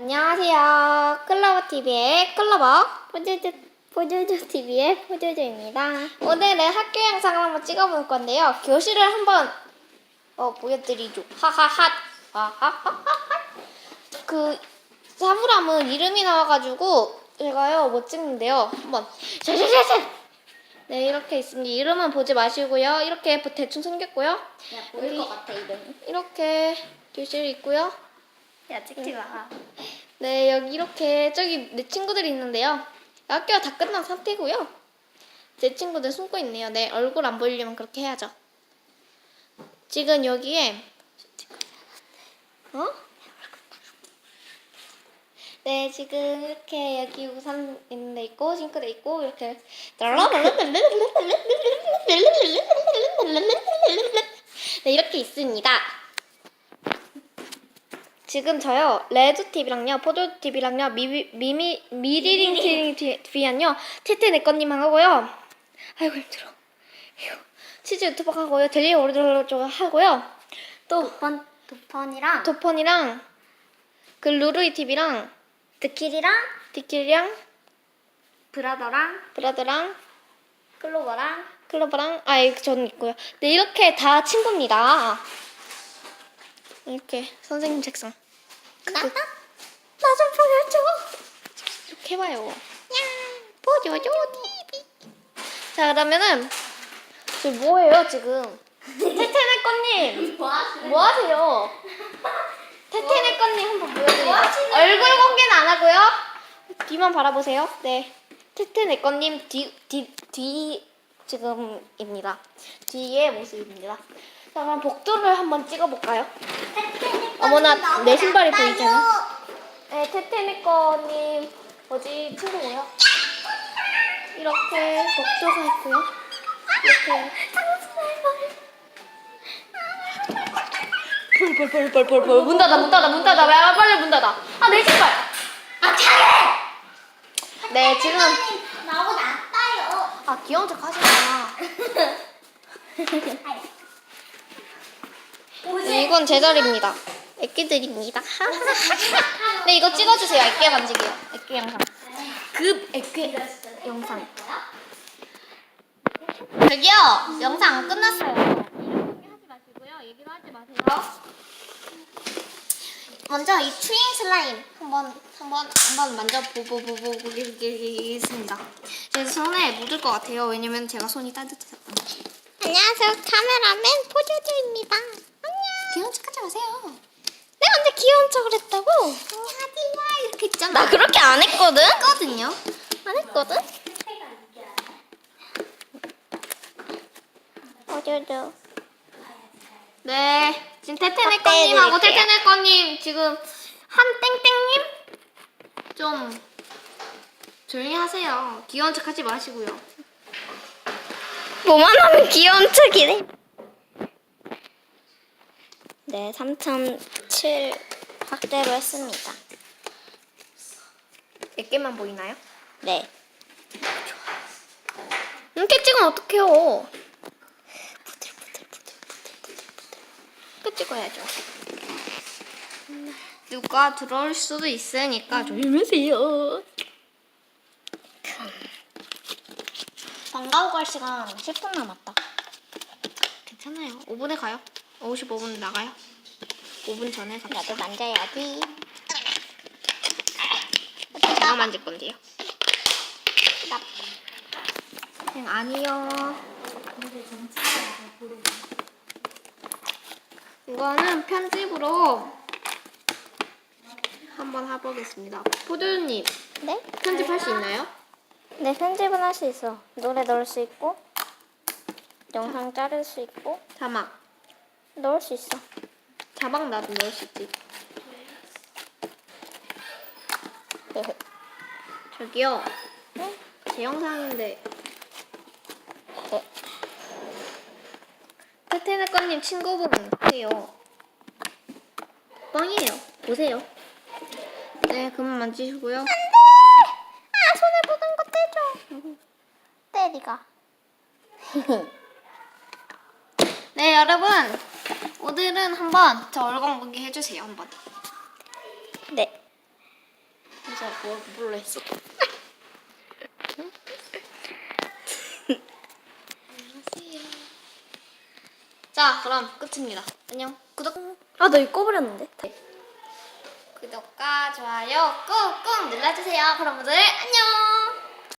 안녕하세요. 클로버 TV의 클로버 포즈즈 포즈즈 TV의 포즈즈입니다. 오늘은 학교 영상을 한번 찍어볼 건데요. 교실을 한번 어, 보여드리죠. 하하핫 하하하하. 그 사물함은 이름이 나와가지고 제가요 못 찍는데요. 한번 샤샤샤샤. 네 이렇게 있습니다. 이름은 보지 마시고요. 이렇게 대충 생겼고요. 야, 보일 여기. 것 같아, 이름. 이렇게 교실이 있고요. 야, 찍지 마. 네, 여기 이렇게 저기 내 친구들이 있는데요. 학교가 다 끝난 상태고요. 제 친구들 숨고 있네요. 네, 얼굴 안 보이려면 그렇게 해야죠. 지금 여기에 어? 네, 지금 이렇게 여기 우산 있는 데 있고 싱크대 있고 이렇게 네, 이렇게 있습니다. 지금 저요 레드 TV랑요 포도 TV랑요 미미 미미 미리링 TV랑요 테테 내꺼님 하고요. 아이고 힘들어. 치즈 유튜버 하고요. 델리 쪽 하고요. 또 도펀, 도펀이랑 도펀이랑 그 루루이 TV랑 드킬이랑 디킬이랑 브라더랑 브라더랑 클로버랑 클로버랑 아 이거 저는 있고요. 네 이렇게 다 친구입니다. 이렇게 선생님 책상. 나? 나 좀 보여줘. 이렇게 해봐요. 보여줘 TV. 자 그러면은 지금 뭐해요 지금? 테테네 꺼님 뭐 하시는 뭐 하세요? 테테네 꺼님 한번 보여드리죠. 뭐 하시는 얼굴 공개는 안 하고요. 뒤만 바라보세요. 네. 테테네 꺼님 뒤, 뒤, 뒤 지금입니다. 뒤의 모습입니다. 자 그럼 복도를 한번 찍어볼까요? 어머나, 내 신발이 보이잖아. 네, 테테네꺼님 뭐지? 친구고요. 이렇게 복도가 있고요. 이렇게. 펄펄펄펄펄펄 문 닫아 문 닫아 문 닫아. 야 빨리 문 닫아. 아 내 신발. 아, 차례! 네 지금 나보고 낫다요. 아 귀여운 척 하지 마 네, 이건 제 자리입니다 애기들입니다 네 이거 찍어주세요 애기 만지기요 애기 영상 급 애기 영상 저기요 영상 안 끝났어요 이렇게 하지 마시고요 얘기로 하지 마세요 먼저 이 트윈 슬라임 한번 한번 한번 만져 보보보보보겠습니다. 제 손에 묻을 것 같아요. 왜냐면 제가 손이 따뜻해서. 안녕하세요. 카메라맨 포조조입니다. 안녕. 귀여운 척하지 마세요. 귀여운 척을 했다고? 하지마 이렇게 있잖아. 나 그렇게 안 했거든. 했거든요. 안 했거든. 포조조. 네, 지금 테테네꺼님하고 확대해드릴게요. 테테네 꺼님 지금 한 땡땡님 좀 조용히 하세요. 귀여운 척 하지 마시고요. 뭐만 하면 귀여운 척이네. 네, 3.7 확대로 했습니다. 몇 개만 보이나요? 네. 이렇게 찍으면 어떡해요? 이렇게 찍어야죠. 누가 들어올 수도 있으니까 조심하세요. 방과후 갈 시간 10분 남았다. 괜찮아요. 5분에 가요. 55분 나가요. 5분 전에 갑시다. 나도 만져야지. 제가 만질 건데요. 그냥 아니요. 이거는 편집으로 한번 해보겠습니다. 포도님 네? 편집할 수 있나요? 네, 편집은 할 수 있어. 노래 넣을 수 있고, 영상 자를 수 있고, 자막. 넣을 수 있어. 자막 나도 넣을 수 있지. 저기요. 네? 제 영상인데. 네. 테테네 꺼님 친구분 보세요. 뻥이에요. 보세요. 네, 그만 만지시고요. 아, 손에 묻은 거 떼줘. 때리가. 네, 여러분. 오늘은 한번 저 얼굴 보기 해주세요, 한번. 네. 진짜 뭐 뭘로 했어? 안녕하세요. 자, 그럼 끝입니다. 안녕. 구독. 아, 나 이거 꺼버렸는데. 구독과 좋아요 꾹꾹 눌러주세요. 그럼 모두 안녕.